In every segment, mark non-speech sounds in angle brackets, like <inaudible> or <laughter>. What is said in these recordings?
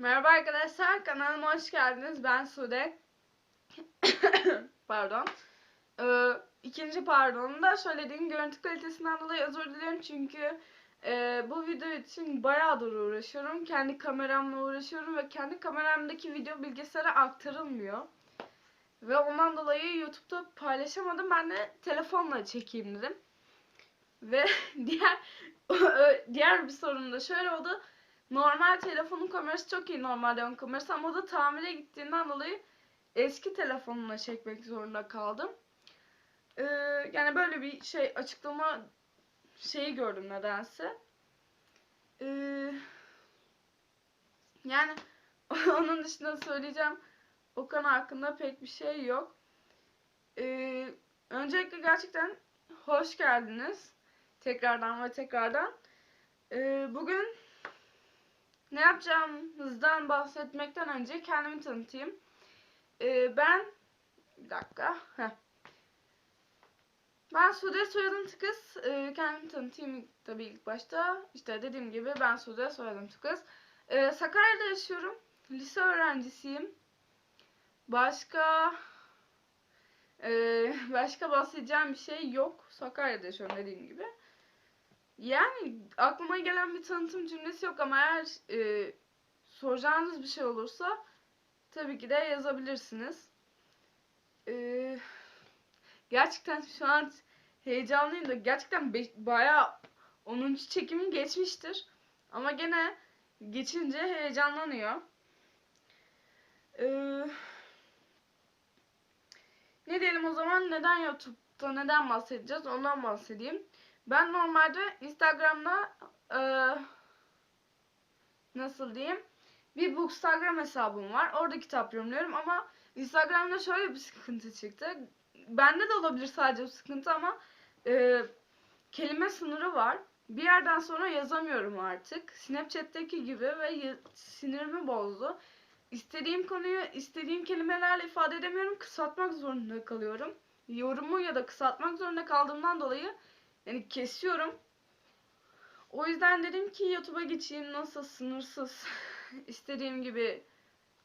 Merhaba arkadaşlar, kanalıma hoş geldiniz. Ben Sude. <coughs> Pardon. Ee, ikinci pardonunda söylediğim görüntü kalitesinden dolayı özür dilerim çünkü e, bu video için bayağıdır uğraşıyorum. Kendi kameramla uğraşıyorum ve kendi kameramdaki video bilgisayara aktarılmıyor. Ve ondan dolayı YouTube'da paylaşamadım. Ben de telefonla çekeyim dedim. Ve <laughs> diğer diğer bir sorun da şöyle oldu. Normal telefonun kamerası çok iyi normalde ön kamerası ama o da tamire gittiğinden dolayı eski telefonumla çekmek zorunda kaldım. Ee, yani böyle bir şey açıklama şeyi gördüm nedense. Ee, yani <laughs> onun dışında söyleyeceğim o konu hakkında pek bir şey yok. Ee, öncelikle gerçekten hoş geldiniz. Tekrardan ve tekrardan. Ee, bugün ne yapacağımızdan bahsetmekten önce kendimi tanıtayım. Ee, ben bir dakika. Heh. Ben Sude soyadım Tıkız. Ee, kendimi tanıtayım tabii ilk başta. İşte dediğim gibi ben Sude soyadım Tıkız. Ee, Sakarya'da yaşıyorum. Lise öğrencisiyim. Başka ee, <laughs> başka bahsedeceğim bir şey yok. Sakarya'da yaşıyorum dediğim gibi. Yani aklıma gelen bir tanıtım cümlesi yok ama eğer e, soracağınız bir şey olursa tabii ki de yazabilirsiniz. E, gerçekten şu an heyecanlıyım da gerçekten be- bayağı 10. çekimim geçmiştir. Ama gene geçince heyecanlanıyor. Eee ne diyelim o zaman neden YouTube'da neden bahsedeceğiz ondan bahsedeyim. Ben normalde Instagram'da e, nasıl diyeyim bir Bookstagram hesabım var. Orada kitap yorumluyorum ama Instagram'da şöyle bir sıkıntı çıktı. Bende de olabilir sadece bu sıkıntı ama e, kelime sınırı var. Bir yerden sonra yazamıyorum artık. Snapchat'teki gibi ve sinirimi bozdu. İstediğim konuyu istediğim kelimelerle ifade edemiyorum. Kısaltmak zorunda kalıyorum. Yorumu ya da kısaltmak zorunda kaldığımdan dolayı yani kesiyorum. O yüzden dedim ki YouTube'a geçeyim nasıl sınırsız <laughs> istediğim gibi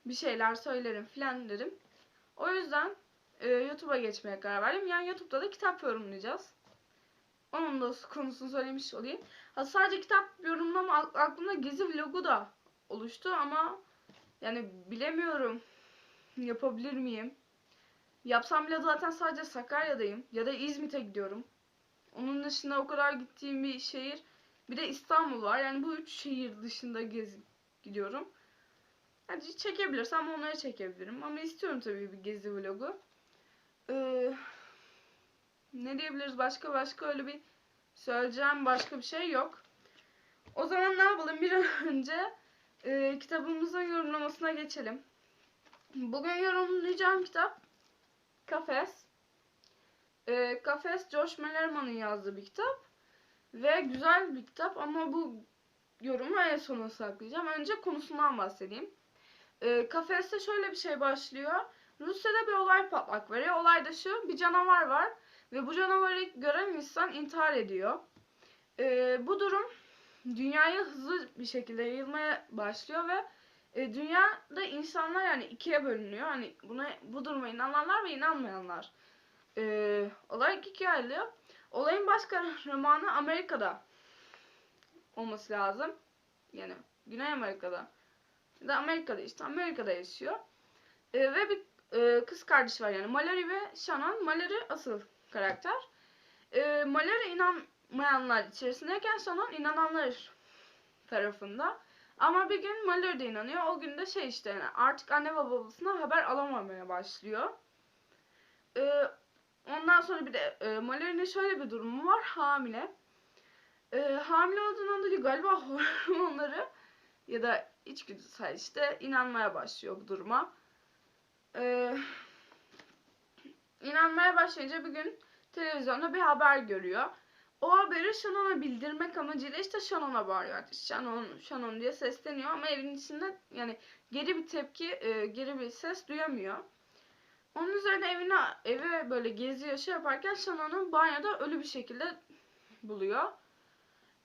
bir şeyler söylerim filan dedim. O yüzden e, YouTube'a geçmeye karar verdim. Yani YouTube'da da kitap yorumlayacağız. Onun da konusunu söylemiş olayım. Ha, sadece kitap yorumlama aklımda gezi vlogu da oluştu ama yani bilemiyorum yapabilir miyim? Yapsam bile zaten sadece Sakarya'dayım ya da İzmit'e gidiyorum. Onun dışında o kadar gittiğim bir şehir. Bir de İstanbul var. Yani bu üç şehir dışında gezi gidiyorum. Yani çekebilirsem onları çekebilirim. Ama istiyorum tabii bir gezi vlogu. Ee, ne diyebiliriz başka başka öyle bir söyleyeceğim başka bir şey yok. O zaman ne yapalım bir an <laughs> önce e, kitabımızın yorumlamasına geçelim. Bugün yorumlayacağım kitap Kafes. E, Kafes Josh Malerman'ın yazdığı bir kitap. Ve güzel bir kitap ama bu yorumu en sona saklayacağım. Önce konusundan bahsedeyim. E, Kafes'te şöyle bir şey başlıyor. Rusya'da bir olay patlak veriyor. Olay da şu, bir canavar var ve bu canavarı gören insan intihar ediyor. E, bu durum dünyaya hızlı bir şekilde yayılmaya başlıyor ve e, dünyada insanlar yani ikiye bölünüyor. Hani buna bu duruma inananlar ve inanmayanlar e, olarak ikiye ayrılıyor. Olayın baş kahramanı Amerika'da olması lazım. Yani Güney Amerika'da. Ya da Amerika'da işte Amerika'da yaşıyor. E, ve bir e, kız kardeş var yani Mallory ve Shannon. Mallory asıl karakter. E, Mallory inanmayanlar içerisindeyken Shannon inananlar tarafında. Ama bir gün Mallory de inanıyor. O gün de şey işte yani artık anne ve babasına haber alamamaya başlıyor. Sonra bir de e, Mallory'nin şöyle bir durumu var. Hamile. Ee, hamile olduğundan dolayı galiba <laughs> hormonları ya da içgüdüsel işte inanmaya başlıyor bu duruma. Ee, inanmaya başlayınca bir gün televizyonda bir haber görüyor. O haberi Shannon'a bildirmek amacıyla işte Shannon'a bağırıyor. Shannon, Shannon diye sesleniyor ama evin içinde yani geri bir tepki, e, geri bir ses duyamıyor. Onun üzerine evine, eve böyle geziyor şey yaparken Shannon'u banyoda ölü bir şekilde buluyor.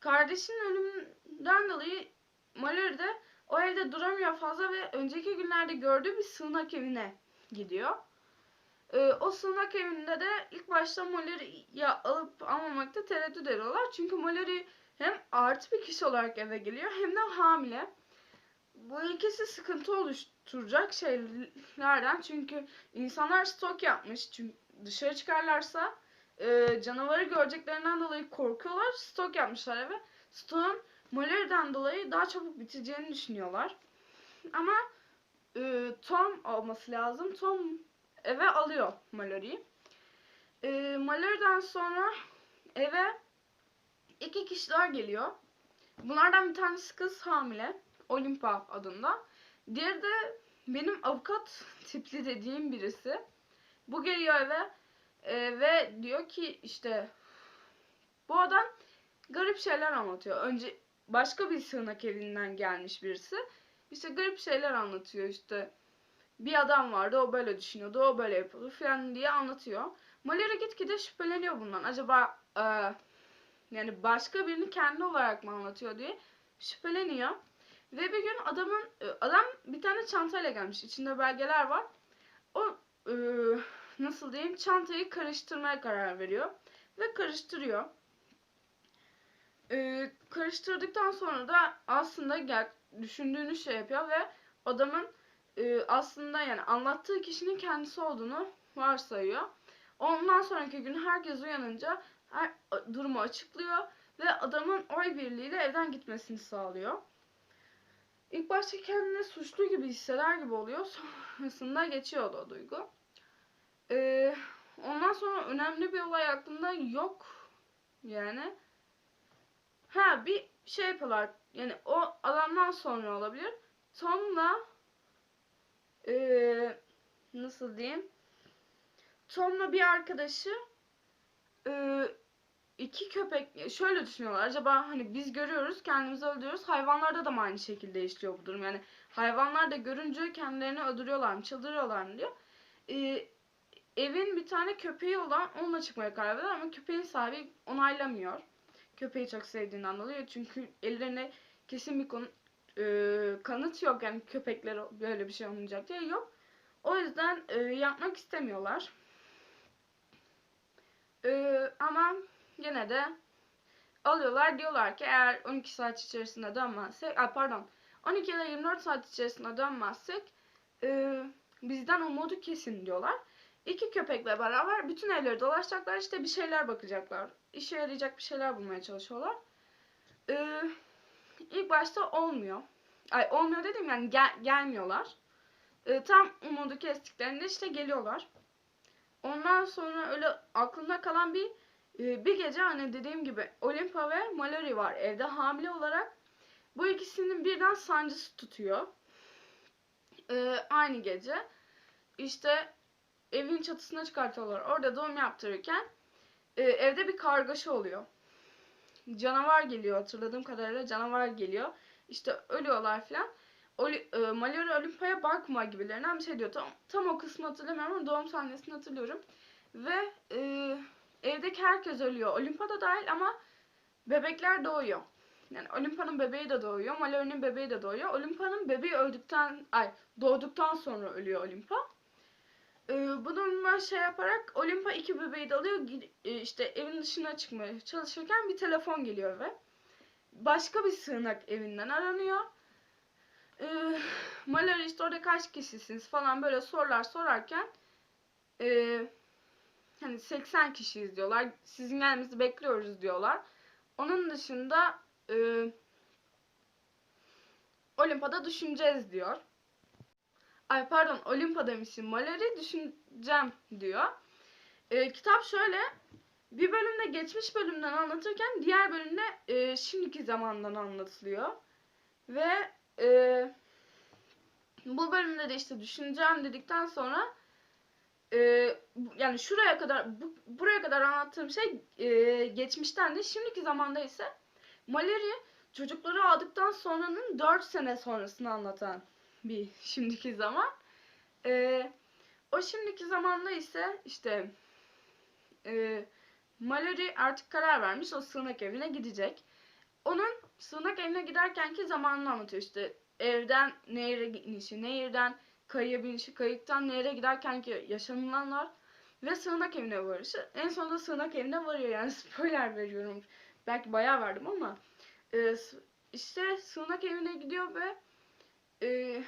Kardeşinin ölümünden dolayı Mallory de o evde duramıyor fazla ve önceki günlerde gördüğü bir sığınak evine gidiyor. Ee, o sığınak evinde de ilk başta Molly'yi alıp almamakta tereddüt ediyorlar. Çünkü Molly hem artı bir kişi olarak eve geliyor hem de hamile. Bu ikisi sıkıntı oluşturacak şeylerden çünkü insanlar stok yapmış. Çünkü dışarı çıkarlarsa e, canavarı göreceklerinden dolayı korkuyorlar. Stok yapmışlar eve. Stok'un Molly'den dolayı daha çabuk biteceğini düşünüyorlar. Ama e, Tom olması lazım. Tom eve alıyor Mallory'yi. E, Mallory'den sonra eve iki kişiler geliyor. Bunlardan bir tanesi kız hamile. Olimpa adında. Diğeri de benim avukat tipli dediğim birisi. Bu geliyor eve e, ve diyor ki işte bu adam garip şeyler anlatıyor. Önce başka bir sığınak evinden gelmiş birisi. İşte garip şeyler anlatıyor işte. Bir adam vardı o böyle düşünüyordu o böyle yapıyordu falan diye anlatıyor. Mallory gitgide şüpheleniyor bundan. Acaba e, yani başka birini kendi olarak mı anlatıyor diye şüpheleniyor. Ve bir gün adamın e, adam bir tane çantayla gelmiş. İçinde belgeler var. O e, nasıl diyeyim çantayı karıştırmaya karar veriyor ve karıştırıyor. E, karıştırdıktan sonra da aslında gel düşündüğünü şey yapıyor ve adamın aslında yani anlattığı kişinin kendisi olduğunu varsayıyor. Ondan sonraki gün herkes uyanınca her, durumu açıklıyor ve adamın oy birliğiyle evden gitmesini sağlıyor. İlk başta kendini suçlu gibi hisseder gibi oluyor. <laughs> Sonrasında geçiyor o duygu. Ee, ondan sonra önemli bir olay aklımda yok. Yani. Ha bir şey yapıyorlar. Yani o adamdan sonra olabilir. Tom'la ee, nasıl diyeyim? Tom'la bir arkadaşı ee, iki köpek şöyle düşünüyorlar. Acaba hani biz görüyoruz kendimizi öldürüyoruz. Hayvanlarda da mı aynı şekilde işliyor bu durum? Yani hayvanlar da görünce kendilerini öldürüyorlar mı, çıldırıyorlar mı diyor. Ee, evin bir tane köpeği olan onunla çıkmaya karar veriyor ama köpeğin sahibi onaylamıyor. Köpeği çok sevdiğinden dolayı. Çünkü ellerine kesin bir konu, e, kanıt yok. Yani köpekler böyle bir şey olmayacak diye yok. O yüzden e, yapmak istemiyorlar. E, ama Yine de alıyorlar diyorlar ki eğer 12 saat içerisinde dönmezsek, ay pardon 12 ya da 24 saat içerisinde dönmezsek e, bizden umudu kesin diyorlar. İki köpekle beraber bütün evleri dolaşacaklar işte bir şeyler bakacaklar. İşe yarayacak bir şeyler bulmaya çalışıyorlar. Ee, ilk başta olmuyor. Ay olmuyor dedim yani gel, gelmiyorlar. Ee, tam umudu kestiklerinde işte geliyorlar. Ondan sonra öyle aklımda kalan bir bir gece hani dediğim gibi Olimpa ve Mallory var evde hamile olarak. Bu ikisinin birden sancısı tutuyor. Ee, aynı gece. İşte evin çatısına çıkartıyorlar. Orada doğum yaptırırken e, evde bir kargaşa oluyor. Canavar geliyor hatırladığım kadarıyla canavar geliyor. İşte ölüyorlar filan. Oli, e, Mallory Olimpa'ya bakma gibilerinden bir şey diyor. Tam, tam o kısmı hatırlamıyorum ama doğum sahnesini hatırlıyorum. Ve e, evdeki herkes ölüyor. Olimpa da dahil ama bebekler doğuyor. Yani Olimpa'nın bebeği de doğuyor. Mallory'nin bebeği de doğuyor. Olimpa'nın bebeği öldükten, ay doğduktan sonra ölüyor Olimpa. Ee, bununla şey yaparak Olimpa iki bebeği de alıyor. E, işte evin dışına çıkmaya çalışırken bir telefon geliyor ve başka bir sığınak evinden aranıyor. Ee, Mallory işte orada kaç kişisiniz falan böyle sorular sorarken eee hani 80 kişiyiz diyorlar. Sizin gelmenizi bekliyoruz diyorlar. Onun dışında e, Olimpa'da düşüneceğiz diyor. Ay pardon Olimpa demişim. Mallory düşüneceğim diyor. E, kitap şöyle bir bölümde geçmiş bölümden anlatırken diğer bölümde e, şimdiki zamandan anlatılıyor. Ve e, bu bölümde de işte düşüneceğim dedikten sonra e, yani şuraya kadar bu, buraya kadar anlattığım şey e, geçmişten de şimdiki zamanda ise Mallory çocukları aldıktan sonranın 4 sene sonrasını anlatan bir şimdiki zaman. E, o şimdiki zamanda ise işte e, Mallory artık karar vermiş o sığınak evine gidecek. Onun sığınak evine giderkenki zamanını anlatıyor işte evden nehre inişi, nehirden kayığa binişi, kayıktan nehre giderken ki yaşanılanlar ve sığınak evine varışı. En sonunda sığınak evine varıyor yani <laughs> spoiler veriyorum. Belki bayağı verdim ama e, işte sığınak evine gidiyor ve e,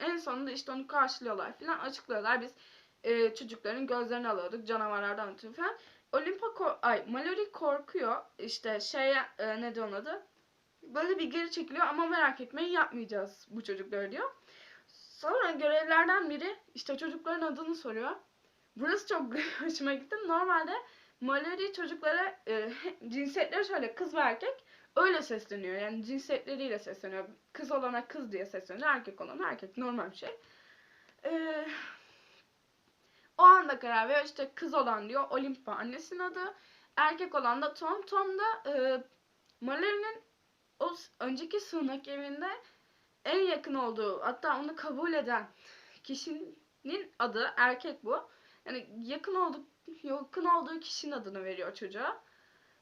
en sonunda işte onu karşılıyorlar falan açıklıyorlar. Biz e, çocukların gözlerini alıyorduk canavarlardan ötürü falan. Olimpa ay Mallory korkuyor. İşte şey e, ne onun adı? Böyle bir geri çekiliyor ama merak etmeyin yapmayacağız bu çocukları diyor. Sonra görevlerden biri işte çocukların adını soruyor. Burası çok <laughs> hoşuma gitti. Normalde Mallory çocuklara e, <laughs> cinsiyetleri şöyle kız ve erkek öyle sesleniyor. Yani cinsiyetleriyle sesleniyor. Kız olana kız diye sesleniyor. Erkek olana erkek. Normal bir şey. Ee, o anda karar veriyor. İşte kız olan diyor Olimpa annesinin adı. Erkek olan da Tom. Tom da e, Mallory'nin o önceki sığınak evinde en yakın olduğu hatta onu kabul eden kişinin adı erkek bu. Yani yakın olduk yakın olduğu kişinin adını veriyor çocuğa.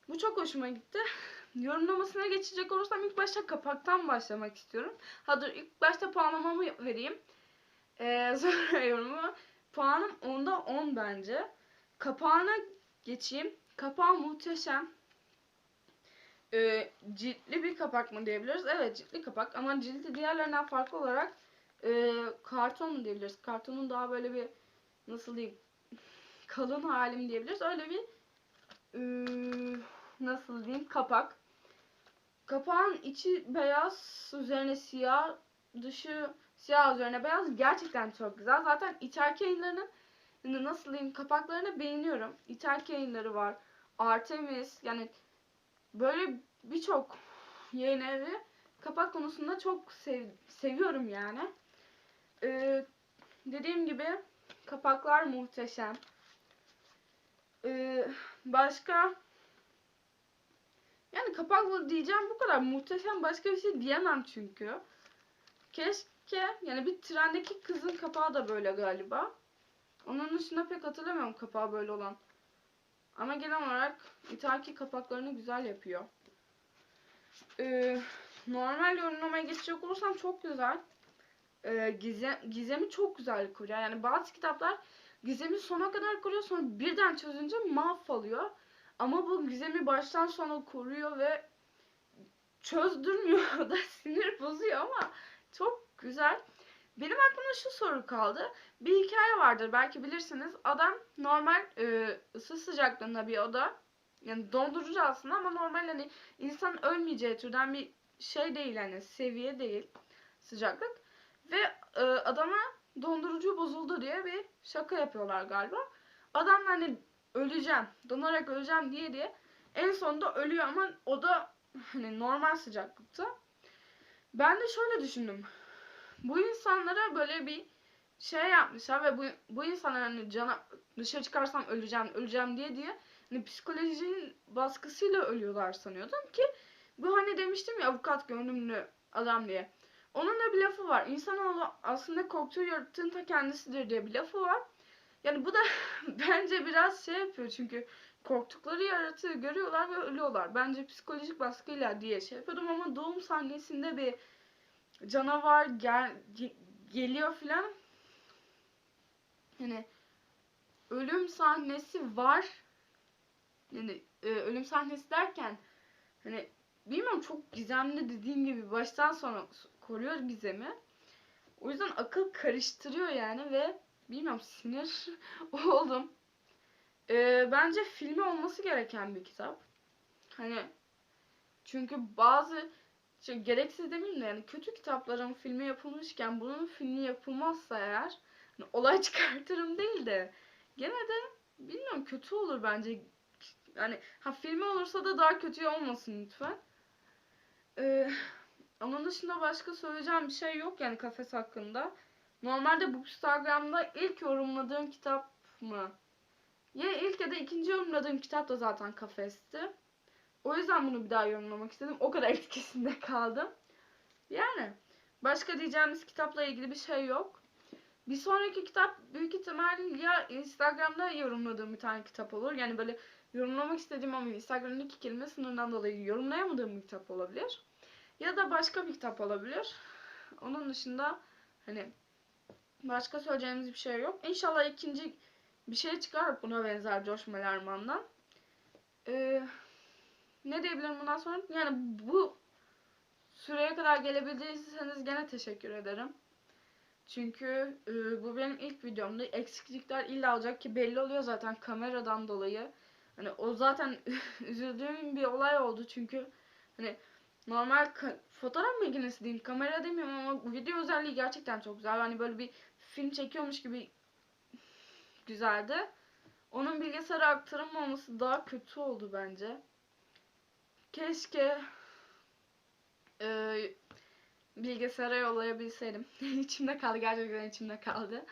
Bu çok hoşuma gitti. <laughs> Yorumlamasına geçecek olursam ilk başta kapaktan başlamak istiyorum. Ha ilk başta puanlamamı vereyim. Ee, <laughs> sonra yorumu. Puanım 10'da 10 bence. Kapağına geçeyim. Kapağı muhteşem. Ee, ciltli bir kapak mı diyebiliriz? Evet ciltli kapak ama cildi diğerlerinden farklı olarak e, karton mu diyebiliriz? Kartonun daha böyle bir nasıl diyeyim <laughs> kalın halim diyebiliriz. Öyle bir e, nasıl diyeyim kapak. Kapağın içi beyaz, üzerine siyah, dışı siyah üzerine beyaz. Gerçekten çok güzel. Zaten İtalya yayınlarının nasıl diyeyim kapaklarını beğeniyorum. İtalya yayınları var. Artemis yani böyle birçok yayın evi kapak konusunda çok sev seviyorum yani. Ee, dediğim gibi kapaklar muhteşem. Ee, başka yani kapaklı diyeceğim bu kadar muhteşem başka bir şey diyemem çünkü. Keşke yani bir trendeki kızın kapağı da böyle galiba. Onun dışında pek hatırlamıyorum kapağı böyle olan. Ama genel olarak İtalki kapaklarını güzel yapıyor. Ee, normal yorumlamaya geçecek olursam çok güzel. Ee, gize, gizemi çok güzel kuruyor. Yani bazı kitaplar gizemi sona kadar kuruyor sonra birden çözünce mahvoluyor. Ama bu gizemi baştan sona koruyor ve çözdürmüyor <laughs> da sinir bozuyor ama çok güzel. Benim aklımda şu soru kaldı. Bir hikaye vardır belki bilirsiniz. Adam normal e, ısı sıcaklığında bir oda. Yani dondurucu aslında ama normal hani insan ölmeyeceği türden bir şey değil hani seviye değil sıcaklık. Ve e, adama dondurucu bozuldu diye bir şaka yapıyorlar galiba. Adam da hani öleceğim, donarak öleceğim diye diye en sonunda ölüyor ama o da hani normal sıcaklıkta. Ben de şöyle düşündüm. Bu insanlara böyle bir şey yapmışlar ve bu, bu insanlar hani cana, dışarı çıkarsam öleceğim, öleceğim diye diye hani psikolojinin baskısıyla ölüyorlar sanıyordum ki bu hani demiştim ya avukat görünümlü adam diye. Onun da bir lafı var. İnsanoğlu aslında korktuğu yaratığın ta kendisidir diye bir lafı var. Yani bu da <laughs> bence biraz şey yapıyor çünkü korktukları yaratığı görüyorlar ve ölüyorlar. Bence psikolojik baskıyla diye şey yapıyordum ama doğum sahnesinde bir canavar gel, ge- geliyor filan. Yani ölüm sahnesi var. Yani e, ölüm sahnesi derken hani bilmiyorum çok gizemli dediğim gibi baştan sona koruyor gizemi. O yüzden akıl karıştırıyor yani ve bilmiyorum sinir <laughs> oldum. Ee, bence filmi olması gereken bir kitap. Hani çünkü bazı şey, gereksiz demeyeyim de yani kötü kitapların filmi yapılmışken bunun filmi yapılmazsa eğer hani olay <laughs> çıkartırım değil de gene de bilmiyorum kötü olur bence. Yani ha filmi olursa da daha kötü olmasın lütfen. Ee, onun dışında başka söyleyeceğim bir şey yok yani kafes hakkında. Normalde Bookstagram'da ilk yorumladığım kitap mı? Ya ilk ya da ikinci yorumladığım kitap da zaten kafesti. O yüzden bunu bir daha yorumlamak istedim. O kadar <laughs> etkisinde kaldım. Yani başka diyeceğimiz kitapla ilgili bir şey yok. Bir sonraki kitap büyük ihtimal ya Instagram'da yorumladığım bir tane kitap olur. Yani böyle yorumlamak istediğim ama Instagram'daki kelime sınırından dolayı yorumlayamadığım bir kitap olabilir. Ya da başka bir kitap olabilir. Onun dışında hani başka söyleyeceğimiz bir şey yok. İnşallah ikinci bir şey çıkar buna benzer Josh Melerman'dan. Ee, ne diyebilirim bundan sonra? Yani bu süreye kadar gelebildiyseniz gene teşekkür ederim. Çünkü e, bu benim ilk videomdu. Eksiklikler illa olacak ki belli oluyor zaten kameradan dolayı. Hani o zaten <laughs> üzüldüğüm bir olay oldu çünkü hani normal fotoğraf makinesi diyeyim kamera demiyorum ama video özelliği gerçekten çok güzel. Hani böyle bir film çekiyormuş gibi güzeldi. Onun bilgisayara aktarılmaması daha kötü oldu bence. Keşke e, bilgisayara yollayabilseydim. <laughs> içimde kaldı gerçekten içimde kaldı.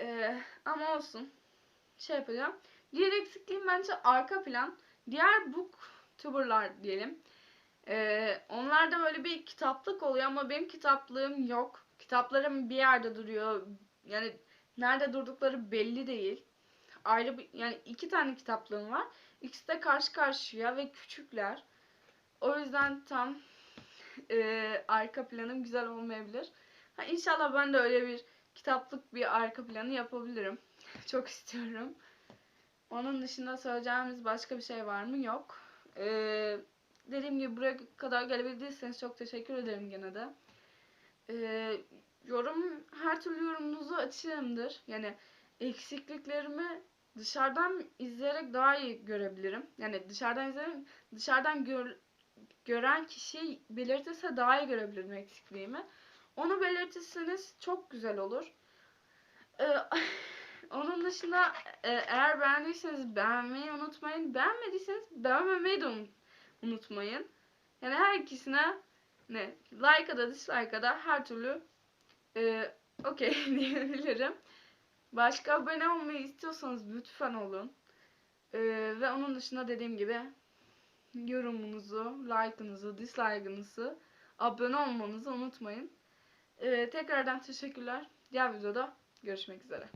E, ama olsun. Şey yapacağım. Diğer eksikliğim bence arka plan. Diğer booktuberlar diyelim. Ee, onlarda böyle bir kitaplık oluyor ama benim kitaplığım yok. Kitaplarım bir yerde duruyor. Yani nerede durdukları belli değil. Ayrı bir, yani iki tane kitaplığım var. İkisi de karşı karşıya ve küçükler. O yüzden tam e, arka planım güzel olmayabilir. Ha, inşallah ben de öyle bir kitaplık bir arka planı yapabilirim. <laughs> Çok istiyorum. Onun dışında söyleyeceğimiz başka bir şey var mı? Yok. Ee, dediğim gibi buraya kadar gelebildiyseniz çok teşekkür ederim gene de. Ee, yorum, her türlü yorumunuzu açığımdır. Yani eksikliklerimi dışarıdan izleyerek daha iyi görebilirim. Yani dışarıdan izlerim, dışarıdan gör, gören kişi belirtirse daha iyi görebilirim eksikliğimi. Onu belirtirseniz çok güzel olur. Ee, <laughs> onun dışında e, eğer beğendiyseniz beğenmeyi unutmayın. Beğenmediyseniz beğenmemeyi de unut- unutmayın. Yani her ikisine ne like'a da dislike'a da her türlü e, okey <laughs> diyebilirim. Başka abone olmayı istiyorsanız lütfen olun. E, ve onun dışında dediğim gibi yorumunuzu, like'ınızı, dislike'ınızı, abone olmanızı unutmayın. E, tekrardan teşekkürler. Diğer videoda görüşmek üzere.